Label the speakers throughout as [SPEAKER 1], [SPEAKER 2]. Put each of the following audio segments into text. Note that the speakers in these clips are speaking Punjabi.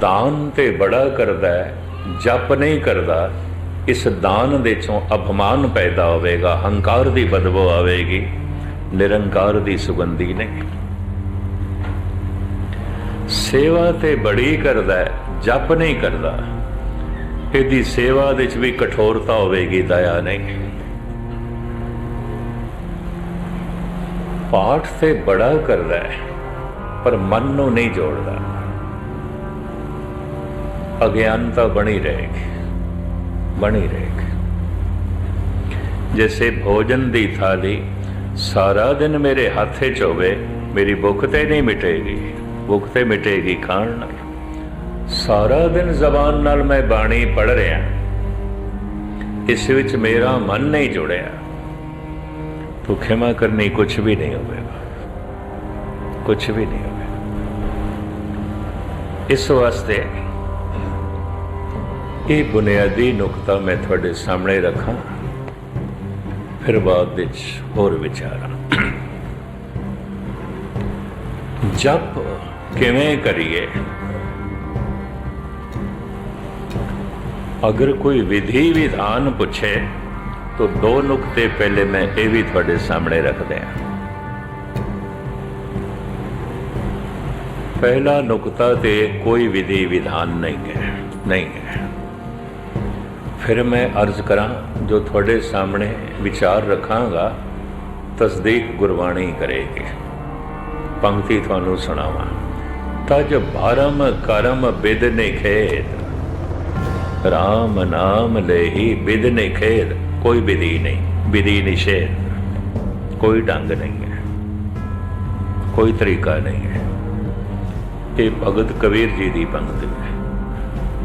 [SPEAKER 1] ਦਾਨ ਤੇ ਬੜਾ ਕਰਦਾ ਹੈ, ਜਪ ਨਹੀਂ ਕਰਦਾ, ਇਸ ਦਾਨ ਦੇ ਚੋਂ ਅਪਮਾਨ ਪੈਦਾ ਹੋਵੇਗਾ, ਹੰਕਾਰ ਦੀ ਬਦਬੂ ਆਵੇਗੀ, ਨਿਰੰਕਾਰ ਦੀ ਸੁਗੰਧੀ ਨਹੀਂ। ਸੇਵਾ ਤੇ ਬੜੀ ਕਰਦਾ ਹੈ, ਜਪ ਨਹੀਂ ਕਰਦਾ। ਇਹਦੀ ਸੇਵਾ ਦੇ ਵਿੱਚ ਵੀ ਕਠੋਰਤਾ ਹੋਵੇਗੀ, ਦਇਆ ਨਹੀਂ। ਪਾਠ ਤੇ ਬੜਾ ਕਰਦਾ ਹੈ, ਪਰ ਮਨ ਨੂੰ ਨਹੀਂ ਜੋੜਦਾ। ਅਗਿਆਨਤਾ ਬਣੀ ਰਹੇਗੀ ਬਣੀ ਰਹੇਗੀ ਜੈਸੇ ਭੋਜਨ ਦੀ ਥਾਲੀ ਸਾਰਾ ਦਿਨ ਮੇਰੇ ਹੱਥੇ 'ਚ ਹੋਵੇ ਮੇਰੀ ਭੁੱਖ ਤੇ ਨਹੀਂ ਮਿਟੇਗੀ ਭੁੱਖ ਤੇ ਮਿਟੇਗੀ ਖਾਣ ਨਾਲ ਸਾਰਾ ਦਿਨ ਜ਼ਬਾਨ ਨਾਲ ਮੈਂ ਬਾਣੀ ਪੜ ਰਿਹਾ ਇਸ ਵਿੱਚ ਮੇਰਾ ਮਨ ਨਹੀਂ ਜੁੜਿਆ ਤੋ ਖਿਮਾ ਕਰਨੀ ਕੁਝ ਵੀ ਨਹੀਂ ਹੋਵੇਗਾ ਕੁਝ ਵੀ ਨਹੀਂ ਹੋਵੇਗਾ ਇਸ ਵਾਸਤੇ ਇਹ ਬੁਨਿਆਦੀ ਨੁਕਤਾ ਮੈਂ ਤੁਹਾਡੇ ਸਾਹਮਣੇ ਰੱਖਾਂ। ਫਿਰ ਬਾਅਦ ਵਿੱਚ ਹੋਰ ਵਿਚਾਰਾਂ ਜਪ ਕਿਵੇਂ ਕਰੀਏ? ਅਗਰ ਕੋਈ ਵਿਧੀ ਵਿਧਾਨ ਪੁੱਛੇ, ਤਾਂ ਦੋ ਨੁਕਤੇ ਪਹਿਲੇ ਮੈਂ ਇਹ ਵੀ ਤੁਹਾਡੇ ਸਾਹਮਣੇ ਰੱਖਦੇ ਹਾਂ ਪਹਿਲਾ ਨੁਕਤਾ ਤੇ ਕੋਈ ਵਿਧੀ ਵਿਧਾਨ ਨਹੀਂ ਹੈ ਨਹੀਂ ਹੈ। ਫਿਰ ਮੈਂ ਅਰਜ਼ ਕਰਾਂ, ਜੋ ਤੁਹਾਡੇ ਸਾਹਮਣੇ ਵਿਚਾਰ ਰੱਖਾਂਗਾ, ਤਸਦੀਕ ਗੁਰਬਾਣੀ ਕਰੇਗੀ। ਪੰਕਤੀ ਤੁਹਾਨੂੰ ਸੁਣਾਵਾਂ। ਤਜ ਭਾਰਮ ਕਰਮ ਬਿਦ ਨਿਖੇਦ ਰਾਮ ਨਾਮ ਲੈਹੀ ਬਿਦ ਨਿਖੇਦ ਕੋਈ ਵਿਧੀ ਨਹੀਂ, ਵਿਧੀ ਨਿਸ਼ੇਧ। ਕੋਈ ਢੰਗ ਨਹੀਂ ਹੈ। ਕੋਈ ਤਰੀਕਾ ਨਹੀਂ ਹੈ। ਇਹ ਭਗਤ ਕਬੀਰ ਜੀ ਦੀ ਪੰਕਤੀ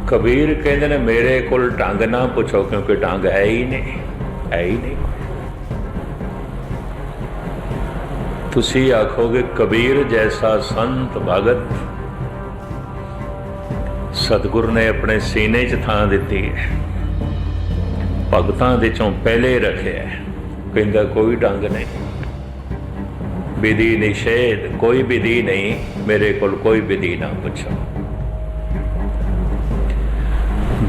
[SPEAKER 1] ਕਬੀਰ ਕਹਿੰਦੇ ਨੇ, ਮੇਰੇ ਕੋਲ ਢੰਗ ਨਾ ਪੁੱਛੋ, ਕਿਉਂਕਿ ਢੰਗ ਹੈ ਹੀ ਨਹੀਂ, ਹੈ ਹੀ ਨਹੀਂ। ਤੁਸੀਂ ਆਖੋਗੇ, ਕਬੀਰ ਜੈਸਾ ਸੰਤ ਭਗਤ ਸਤਿਗੁਰ ਨੇ ਆਪਣੇ ਸੀਨੇ 'ਚ ਥਾਂ ਦਿੱਤੀ ਹੈ, ਭਗਤਾਂ ਦੇ ਚੋਂ ਪਹਿਲੇ ਰੱਖਿਆ ਕਹਿੰਦਾ, ਕੋਈ ਢੰਗ ਨਹੀਂ, ਵਿਧੀ ਨਿਸ਼ੇਧ, ਕੋਈ ਵਿਧੀ ਨਹੀਂ, ਮੇਰੇ ਕੋਲ ਕੋਈ ਵਿਧੀ ਨਾ ਪੁੱਛੋ।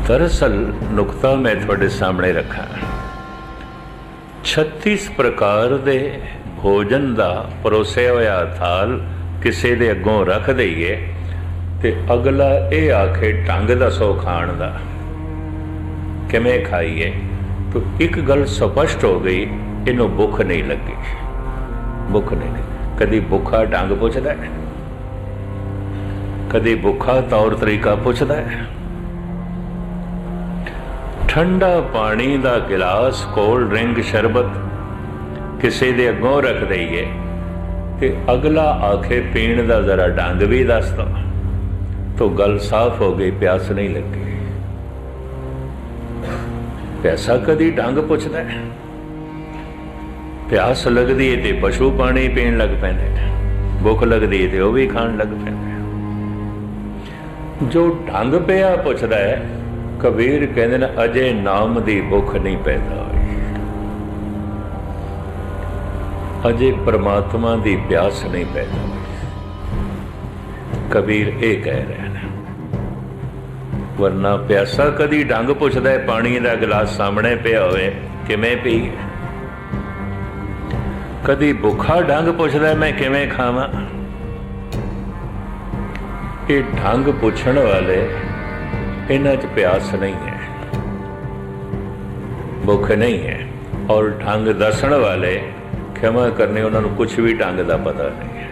[SPEAKER 1] ਦਰਅਸਲ ਨੁਕਤਾ ਮੈਂ ਤੁਹਾਡੇ ਸਾਹਮਣੇ ਰੱਖਾਂ। 36 ਪ੍ਰਕਾਰ ਦੇ ਭੋਜਨ ਦਾ ਪਰੋਸਿਆ ਹੋਇਆ ਥਾਲ ਕਿਸੇ ਦੇ ਅੱਗੋਂ ਰੱਖ ਦਈਏ ਤੇ ਅਗਲਾ ਇਹ ਆਖੇ ਢੰਗ ਦੱਸੋ ਖਾਣ ਦਾ। ਕਿਵੇਂ ਖਾਈਏ? ਤਾਂ ਇੱਕ ਗੱਲ ਸਪਸ਼ਟ ਹੋ ਗਈ, ਇਹਨੂੰ ਭੁੱਖ ਨਹੀਂ ਲੱਗੀ। ਭੁੱਖ ਨਹੀਂ ਕਦੀ ਭੁੱਖਾ ਢੰਗ ਪੁੱਛਦਾ ਹੈ? ਕਦੀ ਭੁੱਖਾ ਤੌਰ ਤਰੀਕਾ ਪੁੱਛਦਾ ਹੈ? ਠੰਡਾ ਪਾਣੀ ਦਾ ਗਿਲਾਸ ਕੋਲਡ ਡਰਿੰਕ ਸ਼ਰਬਤ ਕਿਸੇ ਦੇ ਅੱਗੋਂ ਰੱਖ ਦਈਏ ਤੇ ਅਗਲਾ ਆਖੇ ਪੀਣ ਦਾ ਜ਼ਰਾ ਢੰਗ ਵੀ ਦੱਸ ਦੋ ਤੋ ਗੱਲ ਸਾਫ਼ ਹੋ ਗਈ, ਪਿਆਸ ਨਹੀਂ ਲੱਗੀ। ਪੈਸਾ ਕਦੀ ਢੰਗ ਪੁੱਛਦਾ ਹੈ? ਪਿਆਸ ਲੱਗਦੀ ਹੈ ਤੇ ਪਸ਼ੂ ਪਾਣੀ ਪੀਣ ਲੱਗ ਪੈਂਦੇ ਨੇ। ਭੁੱਖ ਲੱਗਦੀ ਹੈ ਤੇ ਉਹ ਵੀ ਖਾਣ ਲੱਗ ਪੈਂਦੇ ਜੋ ਢੰਗ ਪਿਆ ਪੁੱਛਦਾ ਹੈ ਕਬੀਰ ਕਹਿੰਦੇ ਨੇ, ਅਜੇ ਨਾਮ ਦੀ ਭੁੱਖ ਨਹੀਂ ਪੈਦਾ ਹੋਈ। ਅਜੇ ਪ੍ਰਮਾਤਮਾ ਦੀ ਪਿਆਸ ਨਹੀਂ ਪੈਦਾ ਕਬੀਰ ਇਹ ਕਹਿ ਰਿਹਾ ਨੇ, ਵਰਨਾ ਪਿਆਸਾ ਕਦੀ ਡੰਗ ਪੁੱਛਦਾ ਹੈ, ਪਾਣੀ ਦਾ ਗਲਾਸ ਸਾਹਮਣੇ ਪਿਆ ਹੋਵੇ, ਕਿਵੇਂ ਪੀ? ਕਦੀ ਭੁੱਖਾ ਡੰਗ ਪੁੱਛਦਾ ਮੈਂ ਕਿਵੇਂ ਖਾਵਾਂ? ਇਹ ਢੰਗ ਪੁੱਛਣ ਵਾਲੇ ਇਹਨਾਂ 'ਚ ਪਿਆਸ ਨਹੀਂ ਹੈ। ਭੁੱਖ ਨਹੀਂ ਹੈ। ਔਰ ਢੰਗ ਦੱਸਣ ਵਾਲੇ ਖਿਮਾ ਕਰਨੇ ਉਹਨਾਂ ਨੂੰ ਕੁਝ ਵੀ ਢੰਗ ਦਾ ਪਤਾ ਨਹੀਂ ਹੈ।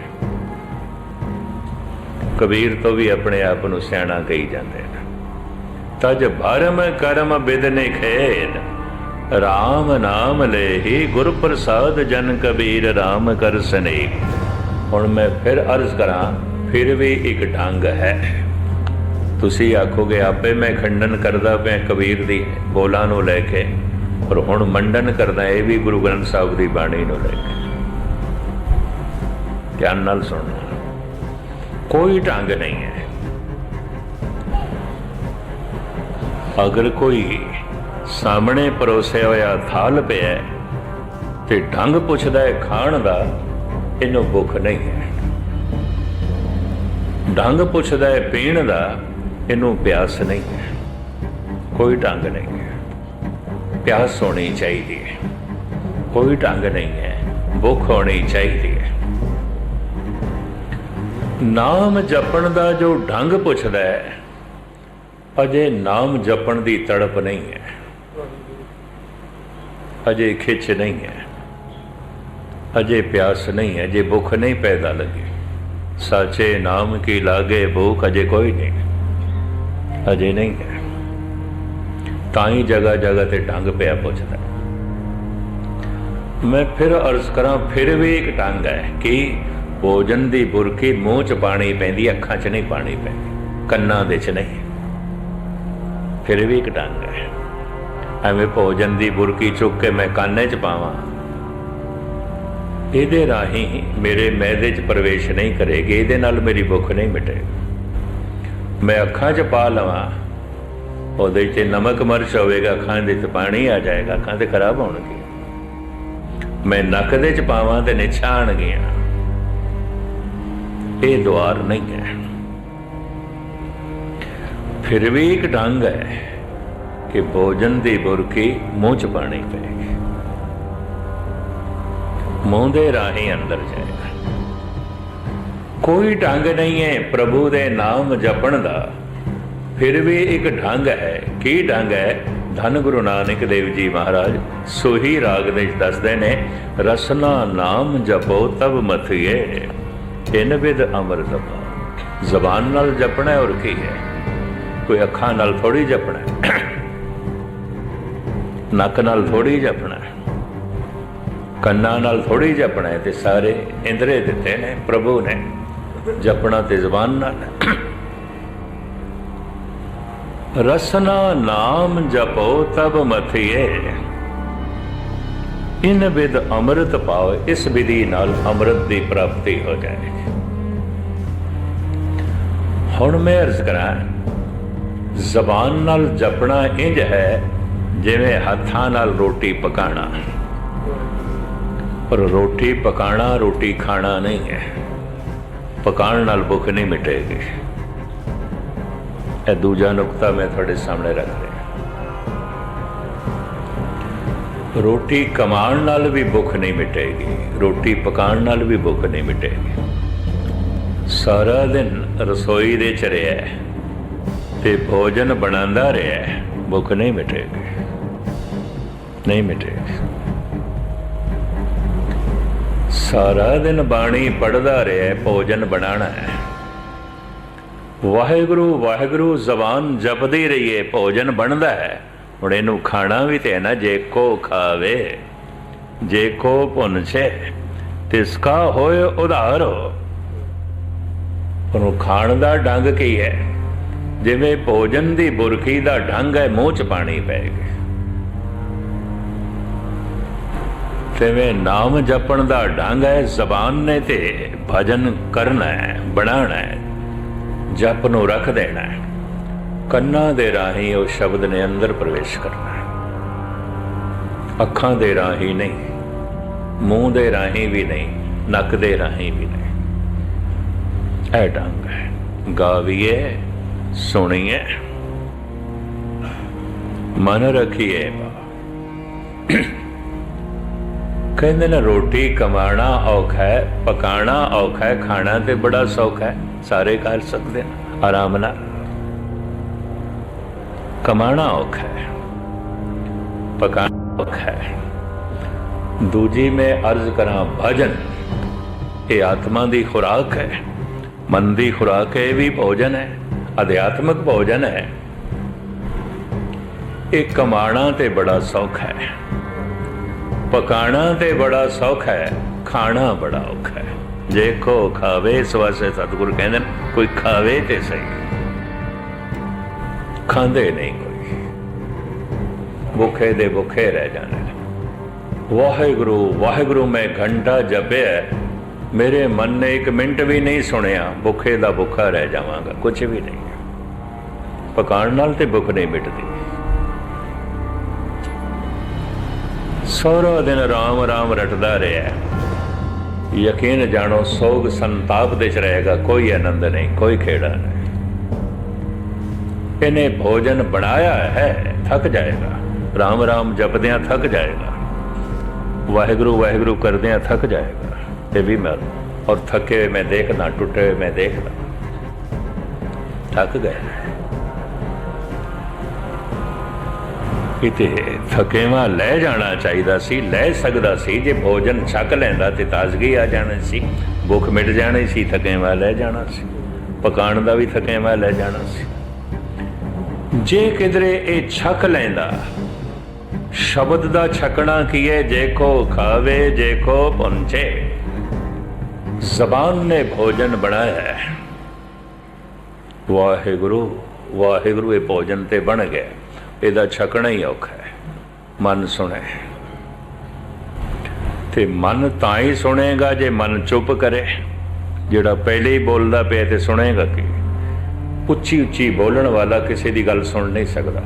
[SPEAKER 1] ਕਬੀਰ ਤੋਂ ਵੀ ਆਪਣੇ ਆਪ ਨੂੰ ਸਿਆਣਾ ਕਹੀ ਜਾਂਦੇ ਨੇ। ਤਜ ਭਰਮ ਕਰਮ ਬਿਦਨੇ ਖੇਦ RAM ਨਾਮ ਲੈਹੀ ਗੁਰ ਪ੍ਰਸਾਦ ਜਨ ਕਬੀਰ RAM ਕਰ ਸਨੇ ਹੁਣ ਮੈਂ ਫਿਰ ਅਰਜ਼ ਕਰਾਂ, ਫਿਰ ਵੀ ਇੱਕ ਢੰਗ ਹੈ। ਤੁਸੀਂ ਆਖੋਗੇ, ਆਪੇ ਮੈਂ ਖੰਡਨ ਕਰਦਾ ਪਿਆ ਕਬੀਰ ਦੀ ਬੋਲਾਂ ਨੂੰ ਲੈ ਕੇ। ਪਰ ਹੁਣ ਮੰਡਨ ਕਰਦਾ, ਇਹ ਵੀ ਗੁਰੂ ਗ੍ਰੰਥ ਸਾਹਿਬ ਦੀ ਬਾਣੀ ਨੂੰ ਲੈ ਕੇ। ਧਿਆਨ ਨਾਲ ਸੁਣਨਾ ਕੋਈ ਢੰਗ ਨਹੀਂ ਹੈ। ਅਗਰ ਕੋਈ ਸਾਹਮਣੇ ਪਰੋਸਿਆ ਹੋਇਆ ਥਾਲ ਪਿਆ ਤੇ ਢੰਗ ਪੁੱਛਦਾ ਹੈ ਖਾਣ ਦਾ, ਇਹਨੂੰ ਭੁੱਖ ਨਹੀਂ ਹੈ। ਢੰਗ ਪੁੱਛਦਾ ਹੈ ਪੀਣ ਦਾ ਇਹਨੂੰ ਪਿਆਸ ਨਹੀਂ ਹੈ ਕੋਈ ਢੰਗ ਨਹੀਂ। ਹੈ ਪਿਆਸ ਹੋਣੀ ਚਾਹੀਦੀ ਹੈ। ਕੋਈ ਢੰਗ ਨਹੀਂ ਹੈ, ਭੁੱਖ ਹੋਣੀ ਚਾਹੀਦੀ ਹੈ। ਨਾਮ ਜਪਣ ਦਾ ਜੋ ਢੰਗ ਪੁੱਛਦਾ ਹੈ, ਅਜੇ ਨਾਮ ਜਪਣ ਦੀ ਤੜਪ ਨਹੀਂ ਹੈ। ਅਜੇ ਖਿੱਚ ਨਹੀਂ ਹੈ। ਅਜੇ ਪਿਆਸ ਨਹੀਂ ਹੈ, ਅਜੇ ਭੁੱਖ ਨਹੀਂ ਪੈਦਾ ਲੱਗੇ। ਸਾਚੇ ਨਾਮ ਕੀ ਲਾਗੇ, ਭੁੱਖ ਅਜੇ ਕੋਈ ਨਹੀਂ। ਅਜੇ ਨਹੀਂ ਹੈ। ਤਾਂ ਹੀ ਜਗ੍ਹਾ ਜਗ੍ਹਾ ਤੇ ਟੰਗ ਪਿਆ ਪੁੱਛਦਾ ਮੈਂ ਫਿਰ ਅਰਜ਼ ਕਰਾਂ, ਫਿਰ ਵੀ ਇੱਕ ਟੰਗ ਹੈ ਕਿ ਭੋਜਨ ਦੀ ਬੁਰਕੀ ਮੂੰਹ 'ਚ ਪਾਣੀ ਪੈਂਦੀ, ਅੱਖਾਂ 'ਚ ਨਹੀਂ ਪਾਣੀ ਪੈਂਦੀ, ਕੰਨਾਂ ਦੇ 'ਚ ਨਹੀਂ। ਫਿਰ ਵੀ ਇੱਕ ਢੰਗ ਹੈ। ਐਵੇਂ ਭੋਜਨ ਦੀ ਬੁਰਕੀ ਚੁੱਕ ਕੇ ਮੈਂ ਕੰਨੇ 'ਚ ਪਾਵਾਂ। ਇਹਦੇ ਰਾਹੀਂ ਮੇਰੇ ਮੈਦੇ 'ਚ ਪ੍ਰਵੇਸ਼ ਨਹੀਂ ਕਰੇਗੀ, ਇਹਦੇ ਨਾਲ ਮੇਰੀ ਭੁੱਖ ਨਹੀਂ ਮਿਟੇਗੀ। ਮੈਂ ਅੱਖਾਂ 'ਚ ਪਾ ਲਵਾਂ। ਉਹਦੇ 'ਚ ਨਮਕ ਮਰਚ ਹੋਵੇਗਾ, ਅੱਖਾਂ ਦੇ 'ਚ ਪਾਣੀ ਆ ਜਾਏਗਾ, ਅੱਖਾਂ ਤੇ ਖਰਾਬ ਹੋਣਗੀਆਂ ਮੈਂ ਨੱਕ ਦੇ 'ਚ ਪਾਵਾਂ ਤੇ ਨਿਛਾਣਗੀਆਂ। ਇਹ ਦੁਆਰ ਨਹੀਂ ਹੈ। ਫਿਰ ਵੀ ਇੱਕ ਢੰਗ ਹੈ ਕਿ ਭੋਜਨ ਦੀ ਬੁਰਕੀ ਮੂੰਹ 'ਚ ਪਾਣੀ ਪਏਗੀ ਮੂੰਹ ਦੇ ਰਾਹੀਂ ਅੰਦਰ ਜਾਏਗਾ। ਕੋਈ ਢੰਗ ਨਹੀਂ ਹੈ ਪ੍ਰਭੂ ਦੇ ਨਾਮ ਜਪਣ ਦਾ। ਫਿਰ ਵੀ ਇੱਕ ਢੰਗ ਹੈ। ਕੀ ਢੰਗ ਹੈ? ਧੰਨ ਗੁਰੂ ਨਾਨਕ ਦੇਵ ਜੀ ਮਹਾਰਾਜ, ਸੋਹੀ ਰਾਗ ਦੇ ਦੱਸਦੇ ਨੇ, ਰਸਨਾ ਨਾਮ ਜਪੋ ਤਬ ਮਥਿਏ ਇਨ ਵਿਦ ਅੰਮ੍ਰਿਤ ਪਾਓ ਜ਼ਬਾਨ ਨਾਲ ਜਪਣਾ ਔਰ ਕੀ ਹੈ? ਕੋਈ ਅੱਖਾਂ ਨਾਲ ਥੋੜੀ ਜਪਣਾ। ਨੱਕ ਨਾਲ ਥੋੜੀ ਜਪਣਾ। ਕੰਨਾਂ ਨਾਲ ਥੋੜੀ ਜਪਣਾ ਤੇ ਸਾਰੇ ਇੰਦਰੇ ਦਿੱਤੇ ਨੇ ਪ੍ਰਭੂ ਨੇ। ਜਪਣਾ ਤੇ ਜ਼ਬਾਨ ਨਾਲ। ਰਸਨਾ ਨਾਮ ਜਪੋ ਤਬ ਮਥਿਏ। ਇਨ ਵਿਦ ਅੰਮ੍ਰਿਤ ਪਾਓ, ਇਸ ਵਿਧੀ ਨਾਲ ਅੰਮ੍ਰਿਤ ਦੀ ਪ੍ਰਾਪਤੀ ਹੋ ਜਾਏਗੀ। ਹੁਣ ਮੈਂ ਅਰਜ਼ ਕਰਾਂ, ਜ਼ਬਾਨ ਨਾਲ ਜਪਣਾ ਇੰਜ ਹੈ, ਜਿਵੇਂ ਹੱਥਾਂ ਨਾਲ ਰੋਟੀ ਪਕਾਣਾ। ਪਰ ਰੋਟੀ ਪਕਾਣਾ, ਰੋਟੀ ਖਾਣਾ ਨਹੀਂ ਹੈ। ਪਕਾਉਣ ਨਾਲ ਭੁੱਖ ਨਹੀਂ ਮਿਟੇਗੀ। ਇਹ ਦੂਜਾ ਨੁਕਤਾ ਮੈਂ ਤੁਹਾਡੇ ਸਾਹਮਣੇ ਰੱਖ ਰਿਹਾ। ਰੋਟੀ ਕਮਾਉਣ ਨਾਲ ਵੀ ਭੁੱਖ ਨਹੀਂ ਮਿਟੇਗੀ ਰੋਟੀ ਪਕਾਉਣ ਨਾਲ ਵੀ ਭੁੱਖ ਨਹੀਂ ਮਿਟੇਗੀ। ਸਾਰਾ ਦਿਨ ਰਸੋਈ ਦੇ ਚ ਰਿਹਾ ਤੇ ਭੋਜਨ ਬਣਾਉਂਦਾ ਰਿਹਾ ਹੈ, ਭੁੱਖ ਨਹੀਂ ਮਿਟੇਗੀ। ਨਹੀਂ ਮਿਟੇਗੀ। ਸਾਰਾ ਦਿਨ ਬਾਣੀ ਪੜਦਾ ਰਿਹਾ, ਭੋਜਨ ਬਣਾਣਾ ਹੈ। ਵਾਹਿਗੁਰੂ ਵਾਹਿਗੁਰੂ, ਜ਼ਬਾਨ ਜਪਦੀ ਰਹੀਏ, ਭੋਜਨ ਬਣਦਾ ਹੈ। ਹੁਣ ਇਹਨੂੰ ਖਾਣਾ ਵੀ ਤੇ ਹੈ ਨਾ, ਜੇ ਕੋ ਖਾਵੇ। ਜੇ ਕੋ ਪੁੰਛੇ ਤਿਸਕਾ ਹੋਏ ਉਧਾਰੋ ਉਹਨੂੰ ਖਾਣ ਦਾ ਡੰਗ ਕੀ ਹੈ? ਜਿਵੇਂ ਭੋਜਨ ਦੀ ਬੁਰਕੀ ਦਾ ਢੰਗ ਹੈ, ਮੂੰਹ 'ਚ ਪਾਣੀ ਪੈ ਗਿਆ। ਤਿਵੇਂ ਨਾਮ ਜਪਣ ਦਾ ਢੰਗ ਹੈ, ਜ਼ਬਾਨ ਨੇ ਤੇ ਭਜਨ ਕਰਨਾ ਹੈ, ਬਣਾਉਣਾ ਹੈ, ਜਪ ਨੂੰ ਰੱਖ ਦੇਣਾ ਹੈ। ਕੰਨਾਂ ਦੇ ਰਾਹੀਂ ਉਹ ਸ਼ਬਦ ਨੇ ਅੰਦਰ ਪ੍ਰਵੇਸ਼ ਕਰਨਾ ਹੈ। ਅੱਖਾਂ ਦੇ ਰਾਹੀਂ ਨਹੀਂ, ਮੂੰਹ ਦੇ ਰਾਹੀਂ ਵੀ ਨਹੀਂ, ਨੱਕ ਦੇ ਰਾਹੀਂ ਵੀ ਨਹੀਂ। ਇਹ ਢੰਗ ਹੈ। ਗਾਵੀਏ, ਸੁਣੀਏ। ਮਨ ਰੱਖੀਏ। ਬਾ ਕਹਿੰਦੇ ਨੇ, ਰੋਟੀ ਕਮਾਣਾ ਔਖਾ ਹੈ ਪਕਾਣਾ ਔਖਾ ਹੈ, ਖਾਣਾ ਤੇ ਬੜਾ ਸੌਖਾ ਹੈ। ਸਾਰੇ ਕਰ ਸਕਦੇ ਨੇ, ਆਰਾਮ ਨਾਲ। ਕਮਾਣਾ ਔਖਾ ਹੈ ਪਕਾਣਾ ਔਖਾ ਹੈ। ਦੂਜੀ ਮੈਂ ਅਰਜ਼ ਕਰਾਂ, ਭਜਨ। ਇਹ ਆਤਮਾ ਦੀ ਖੁਰਾਕ ਹੈ। ਮਨ ਦੀ ਖੁਰਾਕ ਹੈ ਇਹ ਵੀ ਭੋਜਨ ਹੈ, ਅਧਿਆਤਮਿਕ ਭੋਜਨ ਹੈ। ਇਹ ਕਮਾਣਾ ਤੇ ਬੜਾ ਸੌਖਾ ਹੈ। ਪਕਾਣਾ ਤੇ ਬੜਾ ਸੌਖਾ ਹੈ, ਖਾਣਾ ਬੜਾ ਔਖਾ ਹੈ। ਜੇ ਕੋ ਖਾਵੇ ਇਸ ਵਾਸਤੇ ਸਤਿਗੁਰੂ ਕਹਿੰਦੇ ਨੇ, ਕੋਈ ਖਾਵੇ ਤੇ ਸਹੀ। ਖਾਂਦੇ ਨਹੀਂ ਕੋਈ। ਭੁੱਖੇ ਦੇ ਭੁੱਖੇ ਰਹਿ ਜਾਣੇ ਵਾਹਿਗੁਰੂ ਵਾਹਿਗੁਰੂ, ਮੈਂ ਘੰਟਾ ਜਪਿਆ ਮੇਰੇ ਮਨ ਨੇ ਇੱਕ ਮਿੰਟ ਵੀ ਨਹੀਂ ਸੁਣਿਆ, ਭੁੱਖੇ ਦਾ ਭੁੱਖਾ ਰਹਿ ਜਾਵਾਂਗਾ ਕੁਝ ਵੀ ਨਹੀਂ। ਪਕਾਉਣ ਨਾਲ ਤੇ ਭੁੱਖ ਨਹੀਂ ਮਿਟਦੀ। ਸਾਰਾ ਦਿਨ ਰਾਮ ਰਾਮ ਰਟਦਾ ਰਿਹਾ ਯਕੀਨ ਜਾਣੋ, ਸੋਗ ਸੰਤਾਪ ਦੇ ਚ ਰਹੇਗਾ, ਕੋਈ ਆਨੰਦ ਨਹੀਂ, ਕੋਈ ਖੇੜਾ ਨਹੀਂ। ਇਹਨੇ ਭੋਜਨ ਬਣਾਇਆ ਹੈ, ਥੱਕ ਜਾਏਗਾ। ਰਾਮ ਰਾਮ ਜਪਦਿਆਂ ਥੱਕ ਜਾਏਗਾ। ਵਾਹਿਗੁਰੂ ਵਾਹਿਗੁਰੂ ਕਰਦਿਆਂ ਥੱਕ ਜਾਏਗਾ। ਤੇ ਵੀ ਮੈਂ, ਔਰ ਥੱਕੇ ਹੋਏ ਮੈਂ ਦੇਖਦਾ, ਟੁੱਟੇ ਹੋਏ ਮੈਂ ਦੇਖਦਾ। ਥੱਕ ਗਏ। ਕਿਤੇ ਥਕੇਵਾ ਲੈ ਜਾਣਾ ਚਾਹੀਦਾ ਸੀ, ਲੈ ਸਕਦਾ ਸੀ, ਜੇ ਭੋਜਨ ਛਕ ਲੈਂਦਾ ਤੇ ਤਾਜ਼ਗੀ ਆ ਜਾਣੀ ਸੀ। ਭੁੱਖ ਮਿਟ ਜਾਣੀ ਸੀ, ਥਕੇਵਾ ਲੈ ਜਾਣਾ ਸੀ। ਪਕਾਣ ਦਾ ਵੀ ਥਕੇਵਾ ਲੈ ਜਾਣਾ ਸੀ। ਜੇ ਕਿਧਰੇ ਇਹ ਛਕ ਲੈਂਦਾ, ਸ਼ਬਦ ਦਾ ਛਕਣਾ ਕੀਏ ਜੇ ਕੋ ਖਾਵੇ, ਜੇ ਕੋ ਪਹੁੰਚੇ। ਜ਼ਬਾਨ ਨੇ ਭੋਜਨ ਬਣਾਇਆ ਹੈ। ਵਾਹਿਗੁਰੂ ਵਾਹਿਗੁਰੂ ਇਹ ਭੋਜਨ ਤੇ ਬਣ ਗਿਆ। ਇਹਦਾ ਛਕਣਾ ਹੀ ਔਖਾ ਹੈ। ਮਨ ਸੁਣੇ। ਤੇ ਮਨ ਤਾਂ ਹੀ ਸੁਣੇਗਾ ਜੇ ਮਨ ਚੁੱਪ ਕਰੇ। ਜਿਹੜਾ ਪਹਿਲੇ ਹੀ ਬੋਲਦਾ ਪਿਆ ਤੇ ਸੁਣੇਗਾ ਕੀ? ਉੱਚੀ ਉੱਚੀ ਬੋਲਣ ਵਾਲਾ ਕਿਸੇ ਦੀ ਗੱਲ ਸੁਣ ਨਹੀਂ ਸਕਦਾ।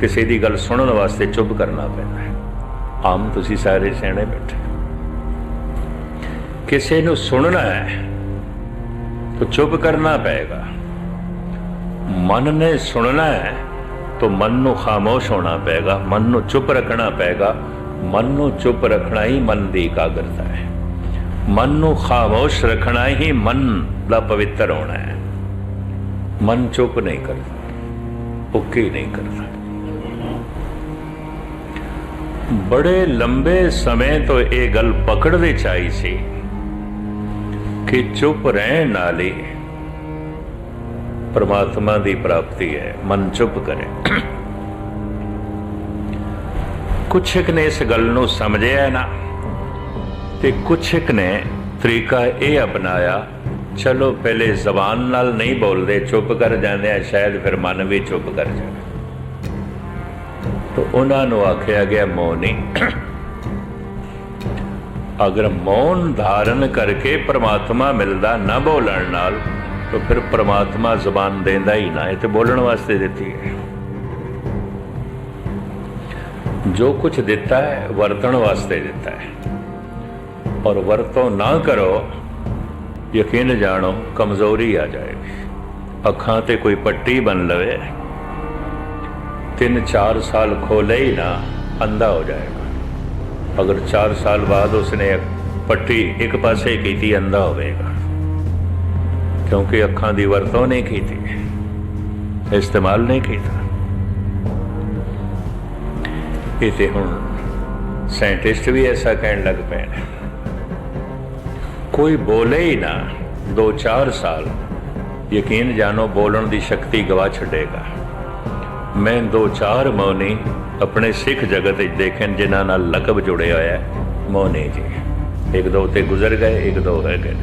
[SPEAKER 1] ਕਿਸੇ ਦੀ ਗੱਲ ਸੁਣਨ ਵਾਸਤੇ ਚੁੱਪ ਕਰਨਾ ਪੈਂਦਾ ਹੈ। ਆਮ ਤੁਸੀਂ ਸਾਰੇ ਸਿਆਣੇ ਬੈਠੇ ਕਿਸੇ ਨੂੰ ਸੁਣਨਾ ਹੈ ਤਾਂ ਚੁੱਪ ਕਰਨਾ ਪਏਗਾ। ਮਨ ਨੇ ਸੁਣਨਾ ਹੈ ਤਾਂ ਮਨ ਨੂੰ ਖਾਮੋਸ਼ ਹੋਣਾ ਪਏਗਾ ਮਨ ਨੂੰ ਚੁੱਪ ਰੱਖਣਾ ਪਏਗਾ ਮਨ ਨੂੰ ਚੁੱਪ ਰੱਖਣਾ ਹੀ ਮਨ ਦੀ ਇਕਾਗਰਤਾ ਹੈ ਮਨ ਨੂੰ ਖਾਮੋਸ਼ ਰੱਖਣਾ ਹੀ ਮਨ ਦਾ ਪਵਿੱਤਰ ਹੋਣਾ ਹੈ ਮਨ ਚੁੱਪ ਨਹੀਂ ਕਰਦਾ ਓਕੇ ਨਹੀਂ ਕਰਦਾ ਬੜੇ ਲੰਬੇ ਸਮੇਂ ਤੋਂ ਇਹ ਗੱਲ ਪਕੜਦੇ ਚਾਹੀ ਸੀ ਕਿ ਚੁੱਪ ਰਹਿਣ ਨਾਲ ਪਰਮਾਤਮਾ ਦੀ ਪ੍ਰਾਪਤੀ ਹੈ। ਮਨ ਚੁੱਪ ਕਰੇ। ਕੁਛ ਇੱਕ ਨੇ ਇਸ ਗੱਲ ਨੂੰ ਸਮਝਿਆ ਨਾ ਤੇ ਕੁਛ ਇੱਕ ਨੇ ਤਰੀਕਾ ਇਹ ਅਪਣਾਇਆ, ਚਲੋ ਪਹਿਲੇ ਜ਼ਬਾਨ ਨਾਲ ਨਹੀਂ ਬੋਲਦੇ, ਚੁੱਪ ਕਰ ਜਾਂਦੇ ਆ, ਸ਼ਾਇਦ ਫਿਰ ਮਨ ਵੀ ਚੁੱਪ ਕਰ ਜਾਵੇ। ਤਾਂ ਉਹਨਾਂ ਨੂੰ ਆਖਿਆ ਗਿਆ, ਮੌਨੀ, ਅਗਰ ਮੌਨ ਧਾਰਨ ਕਰਕੇ ਪ੍ਰਮਾਤਮਾ ਮਿਲਦਾ ਨਾ ਬੋਲਣ ਨਾਲ ਤਾਂ ਫਿਰ ਪ੍ਰਮਾਤਮਾ ਜ਼ਬਾਨ ਦੇਂਦਾ ਹੀ ਨਾ, ਇਹ ਤੇ ਬੋਲਣ ਵਾਸਤੇ ਦਿੱਤੀ ਹੈ। ਜੋ ਕੁਝ ਦਿੱਤਾ ਹੈ, ਵਰਤਣ ਵਾਸਤੇ ਦਿੱਤਾ ਹੈ। ਔਰ ਵਰਤੋਂ ਨਾ ਕਰੋ, ਯਕੀਨ ਜਾਣੋ, ਕਮਜ਼ੋਰੀ ਆ ਜਾਏਗੀ। ਅੱਖਾਂ ਤੇ ਕੋਈ ਪੱਟੀ ਬਨ ਲਵੇ 3-4 ਸਾਲ ਖੋਲੇ ਹੀ ਨਾ, ਅੰਧਾ ਹੋ ਜਾਏਗਾ। ਅਗਰ 4 ਸਾਲ ਬਾਅਦ ਉਸਨੇ ਪੱਟੀ ਇੱਕ ਪਾਸੇ ਕੀਤੀ, ਅੰਧਾ ਹੋਵੇਗਾ। ਕਿਉਂਕਿ ਅੱਖਾਂ ਦੀ ਵਰਤੋਂ ਨਹੀਂ ਕੀਤੀ, ਇਸਤੇਮਾਲ ਨਹੀਂ ਕੀਤਾ। ਇਹ ਤੇ ਹੁਣ ਸਾਇੰਟਿਸਟ ਵੀ ਐਸਾ ਕਹਿਣ ਲੱਗ ਪਏ ਨੇ ਕੋਈ ਬੋਲੇ ਹੀ ਨਾ 2-4 ਸਾਲ, ਯਕੀਨ ਜਾਣੋ ਬੋਲਣ ਦੀ ਸ਼ਕਤੀ ਗਵਾ ਛੱਡੇਗਾ। ਮੈਂ 2-4 ਮੌਨੀ ਆਪਣੇ ਸਿੱਖ ਜਗਤ ਵਿੱਚ ਦੇਖਣ ਜਿਨ੍ਹਾਂ ਨਾਲ ਲਕਬ ਜੁੜਿਆ ਹੋਇਆ ਹੈ ਮੌਨੀ ਜੀ ਇੱਕ ਦੋ ਤੇ ਗੁਜ਼ਰ ਗਏ ਇੱਕ ਦੋ ਹੈ ਗਏ।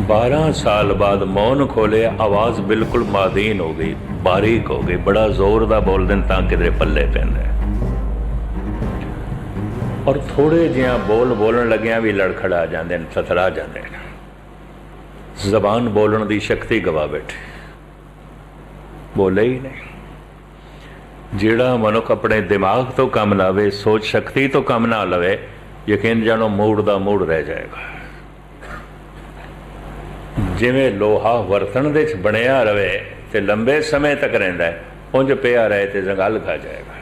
[SPEAKER 1] 12 ਸਾਲ ਬਾਅਦ ਮੌਨ ਖੋਲੇ, ਆਵਾਜ਼ ਬਿਲਕੁਲ ਮਾਦੀਨ ਹੋ ਗਈ, ਬਾਰੀਕ ਹੋ ਗਈ, ਬੜਾ ਜ਼ੋਰ ਦਾ ਬੋਲਦੇ ਤਾਂ ਕਿਧਰੇ ਪੱਲੇ ਪੈਂਦਾ ਔਰ ਥੋੜੇ ਜਿਹਾ ਬੋਲ ਬੋਲਣ ਲੱਗਿਆਂ ਵੀ ਲੜਖੜਾ ਜਾਂਦੇ ਨੇ, ਥਥਰਾ ਜਾਂਦੇ ਨੇ। ਜ਼ਬਾਨ ਬੋਲਣ ਦੀ ਸ਼ਕਤੀ ਗਵਾ ਬੈਠੇ। ਬੋਲੇ ਹੀ ਨਹੀਂ। ਜਿਹੜਾ ਮਨੁੱਖ ਆਪਣੇ ਦਿਮਾਗ ਤੋਂ ਕੰਮ ਲਾਵੇ, ਸੋਚ ਸ਼ਕਤੀ ਤੋਂ ਕੰਮ ਨਾ ਲਵੇ, ਯਕੀਨ ਜਾਣੋ ਮੂਡ ਦਾ ਮੂੜ ਰਹਿ ਜਾਏਗਾ। ਜਿਵੇਂ ਲੋਹਾ ਵਰਤਣ ਦੇ ਵਿੱਚ ਬਣਿਆ ਰਵੇ ਤੇ ਲੰਬੇ ਸਮੇਂ ਤੱਕ ਰਹਿੰਦਾ ਹੈ, ਉਂਝ ਪਿਆ ਰਹੇ ਤੇ ਜ਼ੰਗਲ ਖਾ ਜਾਏਗਾ।